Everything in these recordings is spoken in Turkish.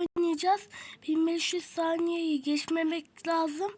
oynayacağız. 1500 saniyeyi geçmemek lazım.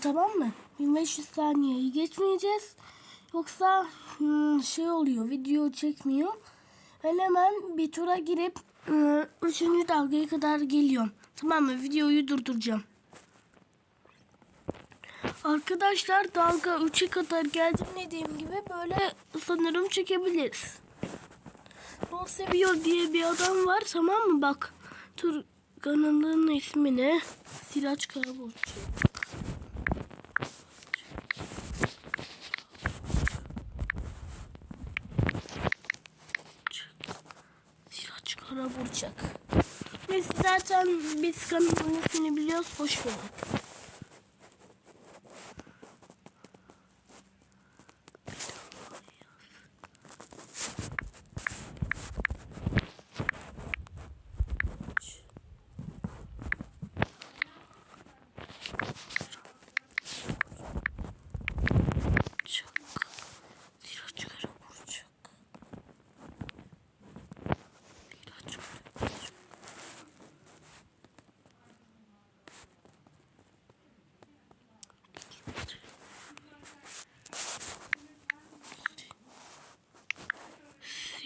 Tamam mı? 1500 saniyeyi geçmeyeceğiz. Yoksa hmm, şey oluyor video çekmiyor. Ben hemen bir tura girip ıı, üçüncü dalgaya kadar geliyorum. Tamam mı? Videoyu durduracağım. Arkadaşlar dalga 3'e kadar geldim dediğim gibi böyle sanırım çekebiliriz. Yol seviyor diye bir adam var tamam mı bak. Tur kanalının ismi ne? Siraç Karaburcu. Siraç Karaburçak. Neyse zaten biz kanalın ismini biliyoruz. Hoş bulduk. Çok. Siraç Karaburçak. Siraç Karaburçak.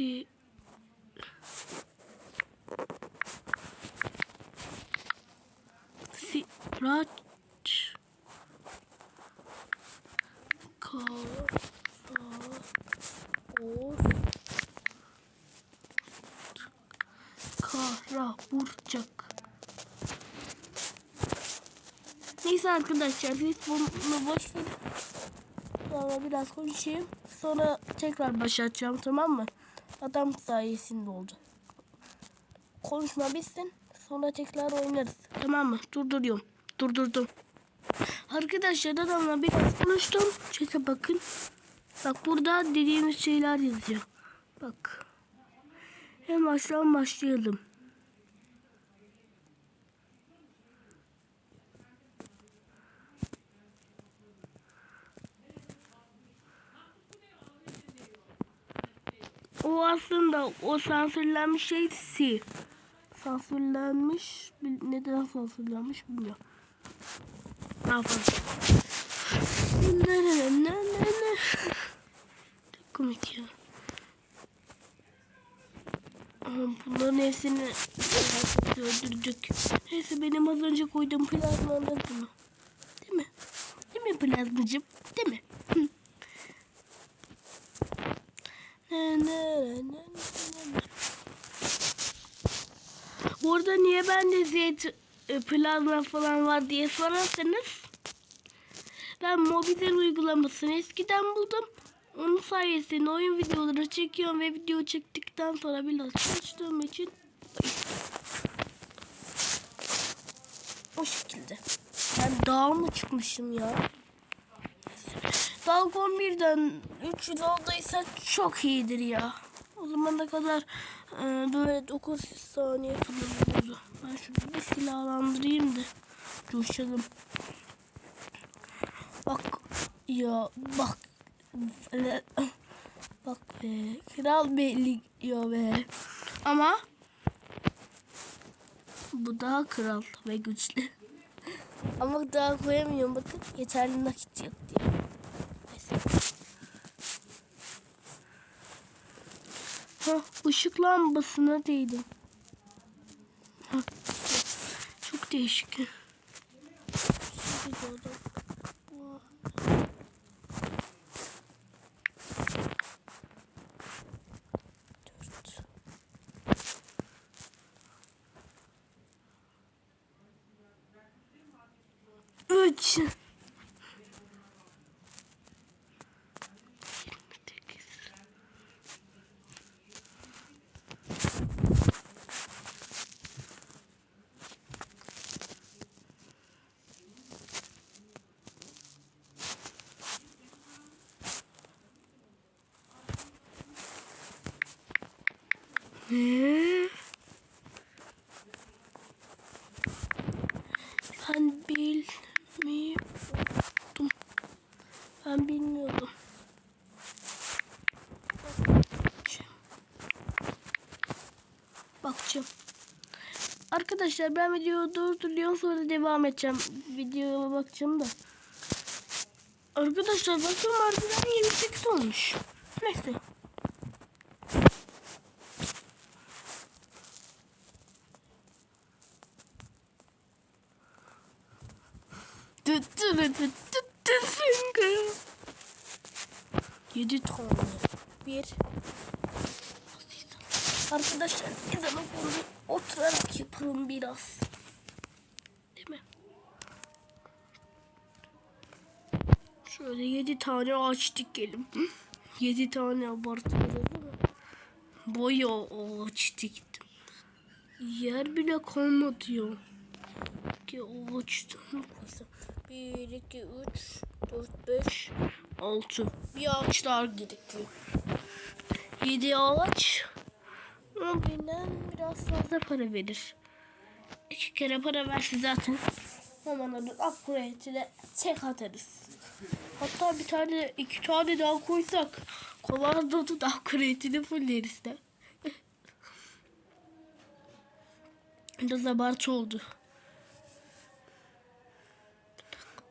Si Siraç Kara Kara Burçak Neyse arkadaşlar bunu boş verin. Sonra biraz konuşayım. Sonra tekrar başlatacağım tamam mı? Adam sayesinde oldu. Konuşma bitsin. Sonra tekrar oynarız. Tamam mı? Durduruyorum. Durdurdum. Arkadaşlar adamla biraz konuştum. Çete bakın. Bak burada dediğimiz şeyler yazıyor. Bak. En baştan başlayalım. O aslında o sansürlenmiş şey si. Sansürlenmiş. Neden sansürlenmiş bilmiyorum. Ne yapalım? Ne ne ne ne ne. Çok komik ya. Bunların hepsini öldürecek. Neyse benim az önce koyduğum plazma anladın mı? Değil mi? Değil mi plazmacım? Değil mi? Hı. Burada niye bende zeyt e, plazma falan var diye sorarsanız ben Mobizen uygulamasını eskiden buldum. Onun sayesinde oyun videoları çekiyorum ve video çektikten sonra biraz çalıştığım için o şekilde. Ben dağa mı çıkmışım ya? Dalga 11'den 300 olduysa çok iyidir ya. O zamana kadar e, böyle 9 saniye falan. Ben şunu bir silahlandırayım da coşalım. Bak ya bak bak be kral belli ya be ama bu daha kral ve güçlü. Ama daha koyamıyorum bakın yeterli nakit yok diye. Neyse. Ha, ışık lambasına değdim. Çok değişik. Üç. Ne? Ben bilmiyordum. Ben bilmiyordum. Bakacağım. Arkadaşlar ben videoyu durduruyorum sonra devam edeceğim. Videoya bakacağım da. Arkadaşlar bakıyorum harbiden 28 olmuş. Neyse. Şöyle yedi tane ağaç dikelim. Yedi tane abartılı değil mi? Bayağı ağaç diktim. Yer bile kalmadı ya. Ki ağaçtan koysam. Bir, iki, üç, dört, beş, altı. Bir ağaç daha gerekiyor. Yedi ağaç. On binden biraz fazla para verir. İki kere para verse zaten hemen upgrade'ine tek atarız. Hatta bir tane iki tane daha koysak kovarda da upgrade'ini fulleriz de. Biraz abartı oldu.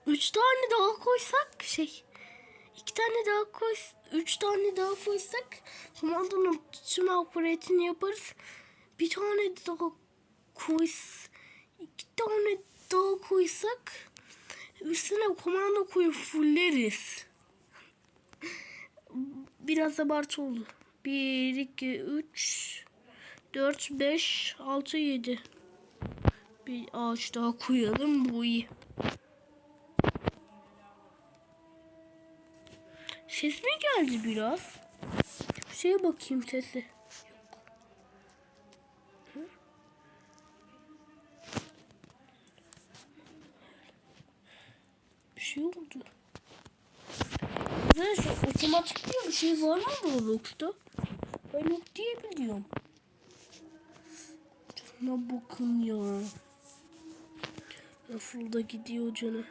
Üç tane daha koysak şey iki tane daha koy üç tane daha koysak komandonun tüm upgrade'ini yaparız. Bir tane daha koy iki tane daha koysak üstüne komando koyup fulleriz. Biraz abartı oldu. 1, 2, 3, 4, 5, 6, 7. Bir ağaç daha koyalım. Bu iyi. Ses mi geldi biraz? Bir şeye bakayım sesi. Otomatik diye bir şey var mı Roblox'ta? Ben yok diye biliyorum. Şuna bakın ya. Nasıl da gidiyor canı.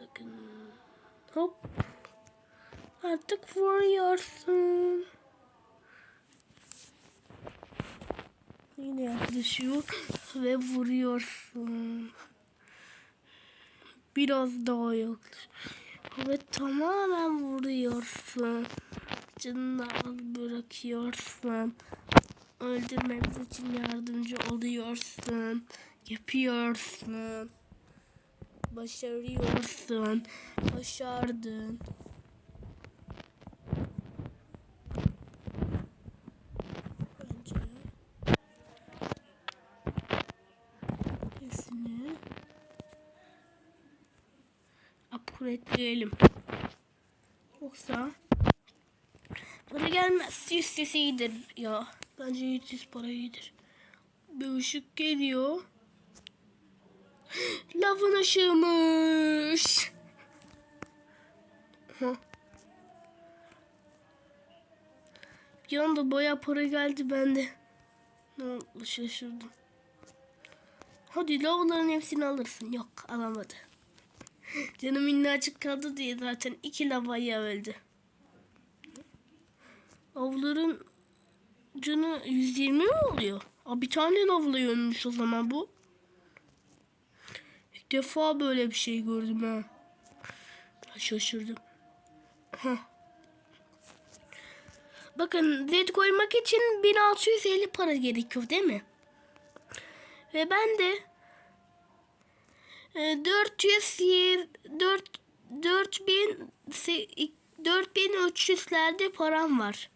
Bakın. Hop. Artık vuruyorsun. Yine yaklaşıyor ve vuruyorsun. Biraz daha yaklaş. Ve tamamen vuruyorsun. Canını al bırakıyorsun. Öldürmemiz için yardımcı oluyorsun. Yapıyorsun. Başarıyorsun. Başardın. Bence hepsini upgrade'leyelim. Yoksa para gelmez. Yüz sesi iyidir ya. Bence 100 para iyidir. Bir ışık geliyor. Lavın ışığımış. Hah. Bir anda baya para geldi bende. Ne oldu şaşırdım. Hadi lavların hepsini alırsın. Yok alamadı. Canım minnacık kaldı diye zaten iki lavayı öldü. Lavların canı 120 mi oluyor? Aa, bir tane lavla ölmüş o zaman bu. İlk defa böyle bir şey gördüm ha. Şaşırdım. Heh. Bakın Z koymak için 1650 para gerekiyor değil mi? Ve ben de 400 4 4000 4300'lerde param var.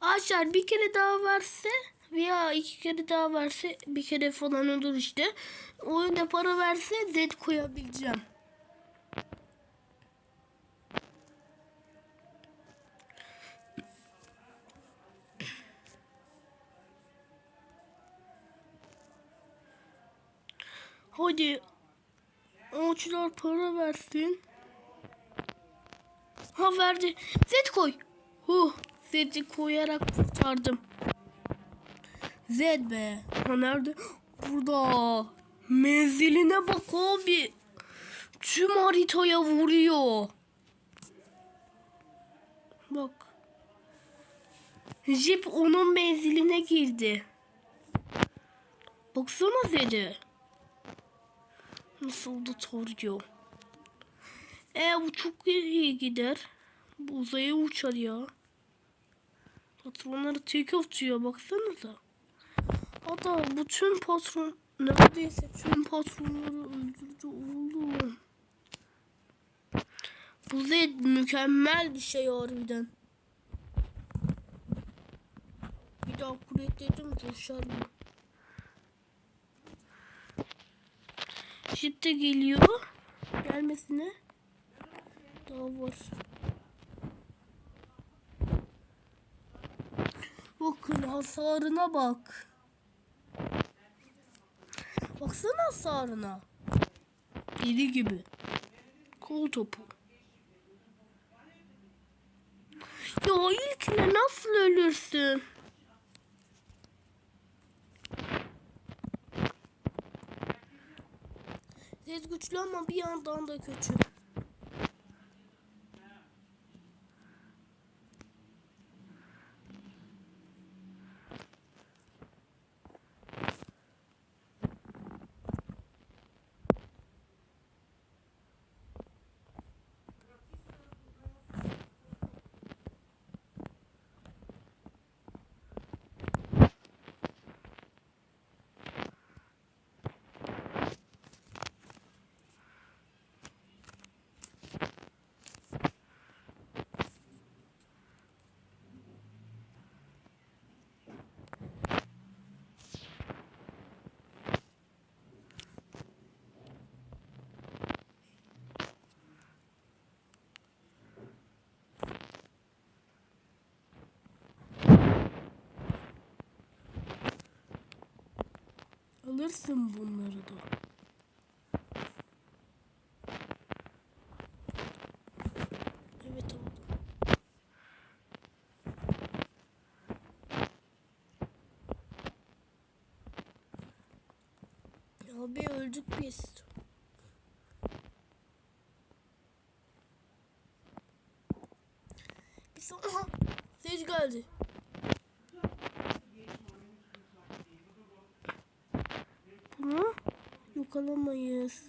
Ağaçlar bir kere daha verse veya iki kere daha verse bir kere falan olur işte. Oyuna para verse Z koyabileceğim. Hadi ağaçlar para versin. Ha verdi. Z koy. Huh. Z'yi koyarak kurtardım. Z be. Ha nerede? Burada. Menziline bak abi. Tüm haritaya vuruyor. Bak. Jeep onun menziline girdi. Baksana dedi. Nasıl da tarıyor. E bu çok iyi gider. Bu uzaya uçar ya. Patronları tek atıyor baksanıza. Hatta bütün patron neredeyse tüm patronları öldürdü oğlum. Bu Zed mükemmel bir şey harbiden. Bir daha kuretledim coşar mı? Şimdi geliyor. Gelmesine. Daha var. Bakın hasarına bak. Baksana hasarına. Deli gibi. Kol topu. Ya ilkine nasıl ölürsün? Zed güçlü ama bir yandan da kötü. Alırsın bunları da. Evet oldu. Abi öldük biz. Bir sonra ses geldi. Bunu yok alamayız.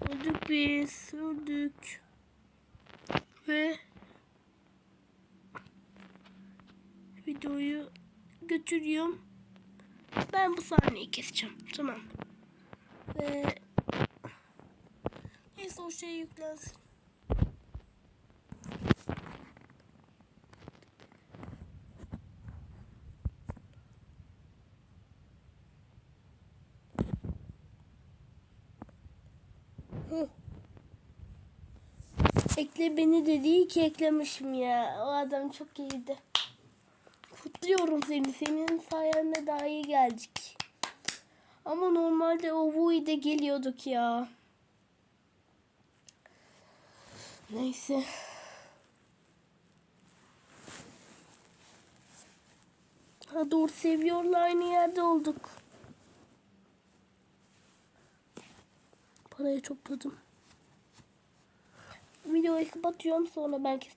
Öldük biz. Öldük. Ve videoyu götürüyorum. Ben bu sahneyi keseceğim. Tamam. Ve neyse o şey yüklensin. Ekle beni dediği ki eklemişim ya. O adam çok iyiydi. Kutluyorum seni. Senin sayende daha iyi geldik. Ama normalde o Vui'de geliyorduk ya. Neyse. Ha doğru seviyorlar aynı yerde olduk. Parayı topladım. Videoyu kapatıyorum sonra ben keseceğim.